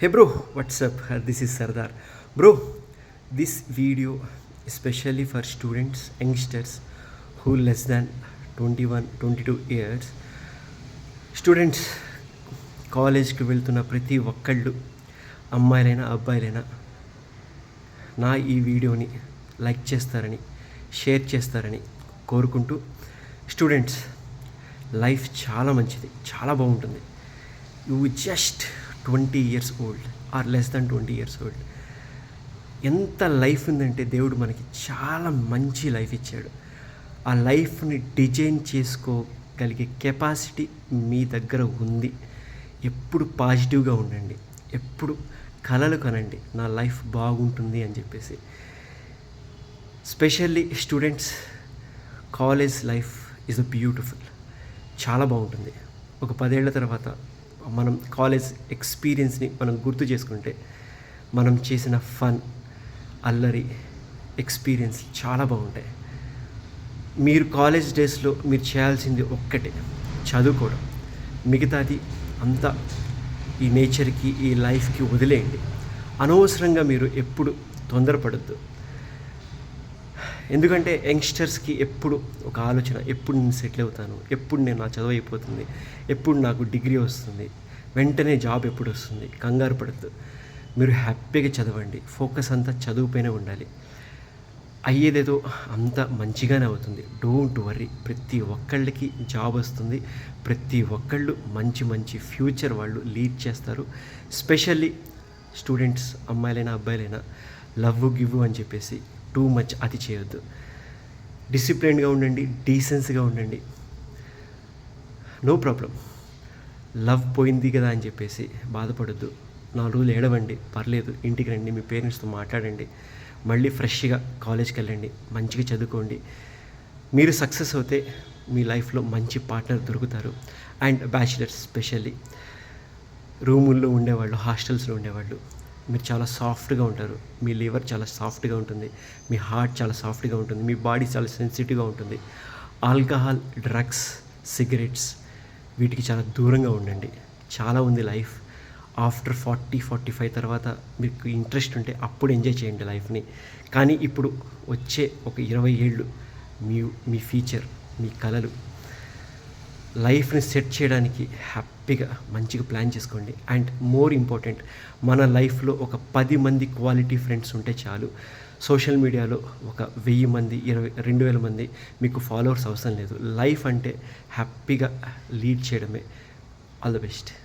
Hey bro what's up this is Sardar bro this video especially for students youngsters who less than twenty one twenty two years students కాలేజ్కి వెళ్తున్న ప్రతి ఒక్కళ్ళు అమ్మాయిలైనా అబ్బాయిలైనా నా ఈ వీడియోని like చేస్తారని షేర్ చేస్తారని కోరుకుంటూ స్టూడెంట్స్ లైఫ్ చాలా మంచిది చాలా బాగుంటుంది you just twenty years old or less than twenty years old. ఎంత లైఫ్ ఉందంటే దేవుడు మనకి చాలా మంచి లైఫ్ ఇచ్చాడు. ఆ లైఫ్ని డిజైన్ చేసుకోగలిగే కెపాసిటీ మీ దగ్గర ఉంది. ఎప్పుడు పాజిటివ్గా ఉండండి. ఎప్పుడు కలలు కనండి. నా లైఫ్ బాగుంటుంది అని చెప్పేసి. Specially students college life is a beautiful. చాలా బాగుంటుంది. ఒక పదేళ్ళ తర్వాత మనం కాలేజ్ ఎక్స్పీరియన్స్ని మనం గుర్తు చేసుకుంటే మనం చేసిన ఫన్ అల్లరి ఎక్స్పీరియన్స్ చాలా బాగుంటాయి. మీరు కాలేజ్ డేస్లో మీరు చేయాల్సింది ఒక్కటే చదువుకోవడం. మిగతాది అంతా ఈ నేచర్కి ఈ లైఫ్కి వదిలేయండి. అనవసరంగా మీరు ఎప్పుడు తొందరపడద్దు. ఎందుకంటే యంగ్స్టర్స్కి ఎప్పుడు ఒక ఆలోచన ఎప్పుడు నేను సెటిల్ అవుతాను ఎప్పుడు నేను నా చదువు అయిపోతుంది ఎప్పుడు నాకు డిగ్రీ వస్తుంది వెంటనే జాబ్ ఎప్పుడు వస్తుంది కంగారు పడద్దు. మీరు హ్యాపీగా చదవండి ఫోకస్ అంతా చదువుపైనే ఉండాలి. అయ్యేదేదో అంత మంచిగానే అవుతుంది. డోంట్ వర్రీ ప్రతి ఒక్కళ్ళకి జాబ్ వస్తుంది ప్రతి ఒక్కళ్ళు మంచి మంచి ఫ్యూచర్ వాళ్ళు లీడ్ చేస్తారు. స్పెషల్లీ స్టూడెంట్స్ అమ్మాయిలైనా అబ్బాయిలైనా లవ్ గివ్ అని చెప్పేసి టూ మచ్ అది చేయొద్దు డిసిప్లిన్గా ఉండండి డీసెన్స్గా ఉండండి. No problem. లవ్ పోయింది కదా అని చెప్పేసి బాధపడొద్దు. నాలుగు రోజులు ఏడవండి పర్లేదు ఇంటికి రండి మీ పేరెంట్స్తో మాట్లాడండి. మళ్ళీ ఫ్రెష్గా కాలేజ్కి వెళ్ళండి మంచిగా చదువుకోండి. మీరు సక్సెస్ అవుతే మీ లైఫ్లో మంచి పార్ట్నర్ దొరుకుతారు. And bachelors specially. రూముల్లో ఉండేవాళ్ళు హాస్టల్స్లో ఉండేవాళ్ళు. మీరు చాలా సాఫ్ట్గా ఉంటారు. మీ లివర్ చాలా సాఫ్ట్గా ఉంటుంది. మీ హార్ట్ చాలా సాఫ్ట్గా ఉంటుంది. మీ బాడీ చాలా సెన్సిటివ్గా ఉంటుంది. ఆల్కహాల్ డ్రగ్స్ సిగరెట్స్ వీటికి చాలా దూరంగా ఉండండి. చాలా ఉంది life. After forty forty five తర్వాత మీకు ఇంట్రెస్ట్ ఉంటే అప్పుడు ఎంజాయ్ చేయండి లైఫ్ని. కానీ ఇప్పుడు వచ్చే ఒక ఇరవై ఏళ్ళు మీ మీ ఫ్యూచర్ మీ కళలు లైఫ్ని సెట్ చేయడానికి హ్యాపీగా మంచిగా ప్లాన్ చేసుకోండి. అండ్ మోర్ ఇంపార్టెంట్ మన లైఫ్లో ఒక పది మంది క్వాలిటీ ఫ్రెండ్స్ ఉంటే చాలు. సోషల్ మీడియాలో ఒక వెయ్యి మంది ఇరవై రెండు వేల మంది మీకు ఫాలోవర్స్ అవసరం లేదు. లైఫ్ అంటే హ్యాపీగా లీడ్ చేయడమే. All the best.